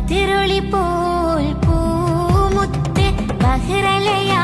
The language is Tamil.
கதிரொளி போல் பூமுத்து பகிரலையா